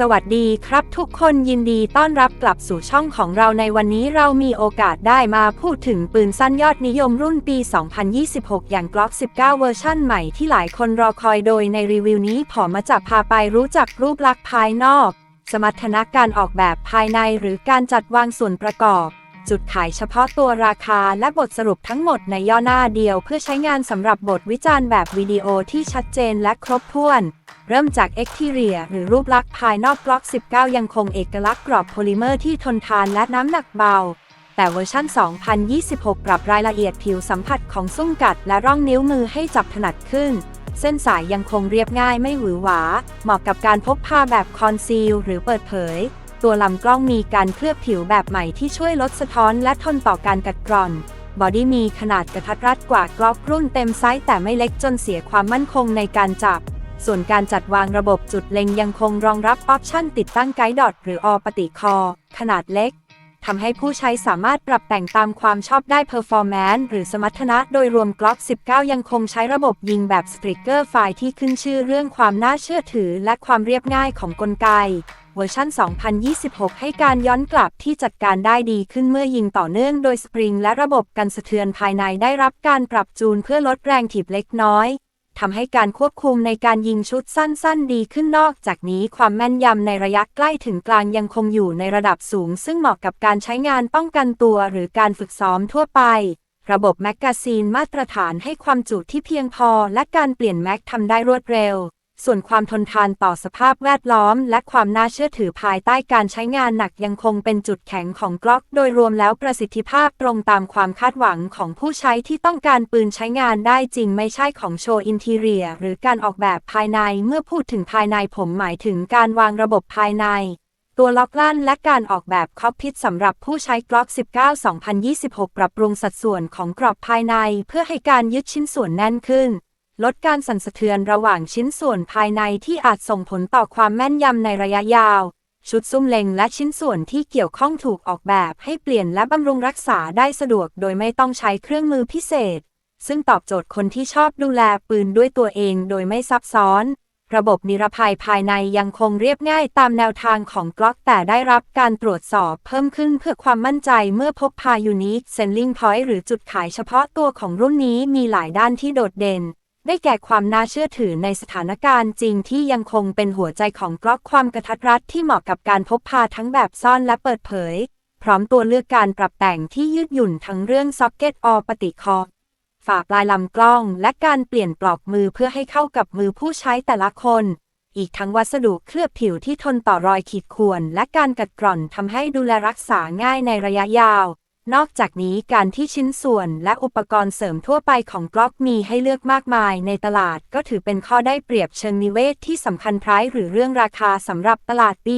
สวัสดีครับทุกคนยินดีต้อนรับกลับสู่ช่องของเราในวันนี้เรามีโอกาสได้มาพูดถึงปืนสั้นยอดนิยมรุ่นปี 2026 อย่าง Glock 19 เวอร์ชั่นใหม่ที่หลายคนรอคอยโดยในรีวิวนี้ผมมาจะพาไปรู้จักรูปลักษณ์ภายนอก สมรรถนะการออกแบบภายในหรือการจัดวางส่วนประกอบ จุดขายเฉพาะตัวราคาและบทสรุปทั้งหมดในย่อหน้าเดียวเพื่อใช้งานสำหรับบทวิจารณ์แบบวิดีโอที่ชัดเจนและครบถ้วน เริ่มจาก Exterior หรือรูปลักษณ์ภายนอกกล็อก 19 ยังคงเอกลักษณ์กรอบโพลิเมอร์ที่ทนทานและน้ำหนักเบา แต่เวอร์ชัน 2026 ปรับรายละเอียดผิวสัมผัสของซุ้มกัดและร่องนิ้วมือให้จับถนัดขึ้นเส้นสายยังคงเรียบง่ายไม่หวือหวา เหมาะกับการพกพาแบบคอนซีลหรือเปิดเผย ตัวลำกล้องมีการเคลือบผิวแบบใหม่ที่ช่วยลดสะท้อนและทนต่อการกัดกร่อน บอดี้มีขนาดกระทัดรัดกว่ากล็อกรุ่นเต็มไซส์แต่ไม่เล็กจนเสียความมั่นคงในการจับ ส่วนการจัดวางระบบจุดเล็งยังคงรองรับออปชั่นติดตั้งไกด์ดอทหรืออปฏิคอ ขนาดเล็ก ทำให้ผู้ใช้สามารถปรับแต่งตามความชอบได้เพอร์ฟอร์แมนซ์หรือสมรรถนะโดยรวม Glock 19 ยังคงใช้ระบบยิงแบบสตริกเกอร์ไฟที่ขึ้นชื่อเรื่องความน่าเชื่อถือ และความเรียบง่ายของกลไก เวอร์ชัน 2026 ให้การย้อนกลับที่จัดการได้ดีขึ้นเมื่อยิงต่อเนื่องโดยสปริงและระบบกันสะเทือนภายในได้รับการปรับจูนเพื่อลดแรงถีบเล็กน้อย ทำให้การควบคุมในการยิงชุดสั้น ๆ ดีขึ้นนอกจากนี้ความแม่นยำในระยะใกล้ถึงกลางยังคงอยู่ในระดับสูง ซึ่งเหมาะกับการใช้งานป้องกันตัวหรือการฝึกซ้อมทั่วไป ระบบแมกกาซีนมาตรฐานให้ความจุที่เพียงพอ และการเปลี่ยนแม็กทำได้รวดเร็ว ส่วนความทนทานต่อสภาพแวดล้อม และความน่าเชื่อถือภายใต้การใช้งานหนักยังคงเป็นจุดแข็งของกล็อก โดยรวมแล้วประสิทธิภาพตรงตามความคาดหวังของผู้ใช้ที่ต้องการปืนใช้งานได้จริงไม่ใช่ของโชว์อินทีเรีย หรือการออกแบบภายในเมื่อพูดถึงภายในผมหมายถึงการวางระบบภายในตัวล็อกลั่นและการออกแบบคอกพิทสำหรับผู้ใช้กล็อก 19 2026 ปรับปรุงสัดส่วนของกรอบภายใน เพื่อให้การยึดชิ้นส่วนแน่นขึ้น ลดการสั่นสะเทือนระหว่างชิ้นส่วนภายในที่อาจส่งผลต่อความแม่นยำในระยะยาว ชุดซุ้มเล็งและชิ้นส่วนที่เกี่ยวข้องถูกออกแบบให้เปลี่ยนและบำรุงรักษาได้สะดวกโดยไม่ต้องใช้เครื่องมือพิเศษ ซึ่งตอบโจทย์คนที่ชอบดูแลปืนด้วยตัวเองโดยไม่ซับซ้อน ระบบนิรภัยภายในยังคงเรียบง่ายตามแนวทางของกล็อกแต่ได้รับการตรวจสอบเพิ่มขึ้นเพื่อความมั่นใจเมื่อพกพายูนิคเซนลิงพอยต์หรือจุดขายเฉพาะตัวของรุ่นนี้มีหลายด้านที่โดดเด่น ได้แก่ความน่าเชื่อถือในสถานการณ์จริงที่ยังคงเป็นหัวใจของกล็อกความกระทัดรัดที่เหมาะกับการพกพาทั้งแบบซ่อนและเปิดเผย พร้อมตัวเลือกการปรับแต่งที่ยืดหยุ่นทั้งเรื่องซ็อกเก็ตอปฏิคอฝาปลายลำกล้อง และการเปลี่ยนปลอกมือเพื่อให้เข้ากับมือผู้ใช้แต่ละคน อีกทั้งวัสดุเคลือบผิวที่ทนต่อรอยขีดข่วนและการกัดกร่อนทำให้ดูแลรักษาง่ายในระยะยาว นอกจากนี้การที่ชิ้นส่วนและอุปกรณ์เสริมทั่วไปของกล็อกมีให้เลือกมากมายในตลาดก็ถือเป็นข้อได้เปรียบเชิงนิเวศที่สำคัญไพรหรือเรื่องราคาสำหรับตลาดปี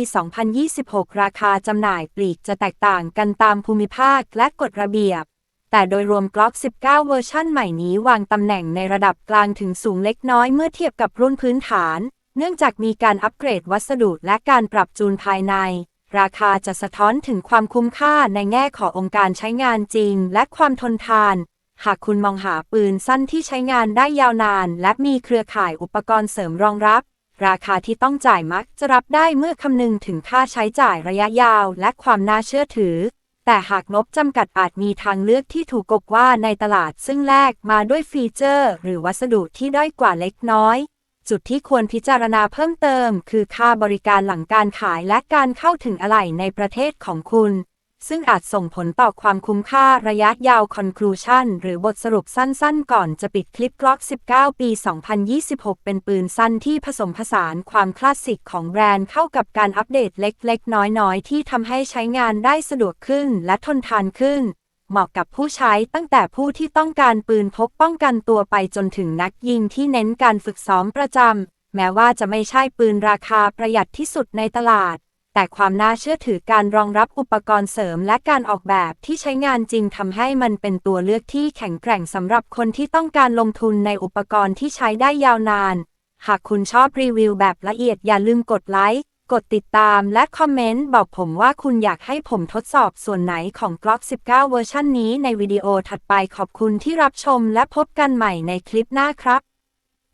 2026 ราคาจำหน่ายปลีกจะแตกต่างกันตามภูมิภาคและกฎระเบียบ แต่โดยรวม Glock 19 เวอร์ชั่นใหม่นี้วางตำแหน่งในระดับกลางถึงสูงเล็กน้อยเมื่อเทียบกับรุ่นพื้นฐาน เนื่องจากมีการอัปเกรดวัสดุและการปรับจูนภายใน ราคาจะสะท้อนถึงความคุ้มค่าในแง่ขององค์การใช้งานจริง และความทนทาน หากคุณมองหาปืนสั้นที่ใช้งานได้ยาวนาน และมีเครือข่ายอุปกรณ์เสริมรองรับ ราคาที่ต้องจ่ายมักจะรับได้เมื่อคำนึงถึงค่าใช้จ่ายระยะยาวและความน่าเชื่อถือ แต่หากงบจำกัดอาจมีทางเลือกที่ถูกกบว่าในตลาดซึ่งแลกมาด้วยฟีเจอร์ หรือวัสดุที่ด้อยกว่าเล็กน้อย จุดที่ควรพิจารณาเพิ่มเติม คือค่าบริการหลังการขายและการเข้าถึงอะไหล่ในประเทศของคุณ ซึ่งอาจส่งผลต่อความคุ้มค่าระยะยาว conclusion หรือบทสรุปสั้นๆ ก่อนจะปิดคลิป Glock 19 ปี 2026 เป็นปืนสั้นที่ผสมผสานความคลาสสิกของแบรนด์เข้ากับการอัปเดตเล็กๆ น้อยๆ ที่ทำให้ใช้งานได้สะดวกขึ้นและทนทานขึ้น เหมาะกับผู้ใช้ตั้งแต่ผู้ที่ต้องการปืนพกป้องกันตัวไปจนถึงนักยิงที่เน้นการฝึกซ้อมประจำ แม้ว่าจะไม่ใช่ปืนราคาประหยัดที่สุดในตลาด แต่ความน่าเชื่อถือการรองรับอุปกรณ์เสริมและการออกแบบที่ใช้งานจริงทำให้มันเป็นตัวเลือกที่แข็งแกร่งสำหรับคนที่ต้องการลงทุนในอุปกรณ์ที่ใช้ได้ยาวนาน หากคุณชอบรีวิวแบบละเอียดอย่าลืมกดไลค์ กดติดตามและคอมเมนต์บอกผมว่าคุณอยากให้ผมทดสอบส่วนไหนของกรอบ19 เวอร์ชันนี้ในวิดีโอถัดไปขอบคุณที่รับชมและพบกันใหม่ในคลิปหน้าครับ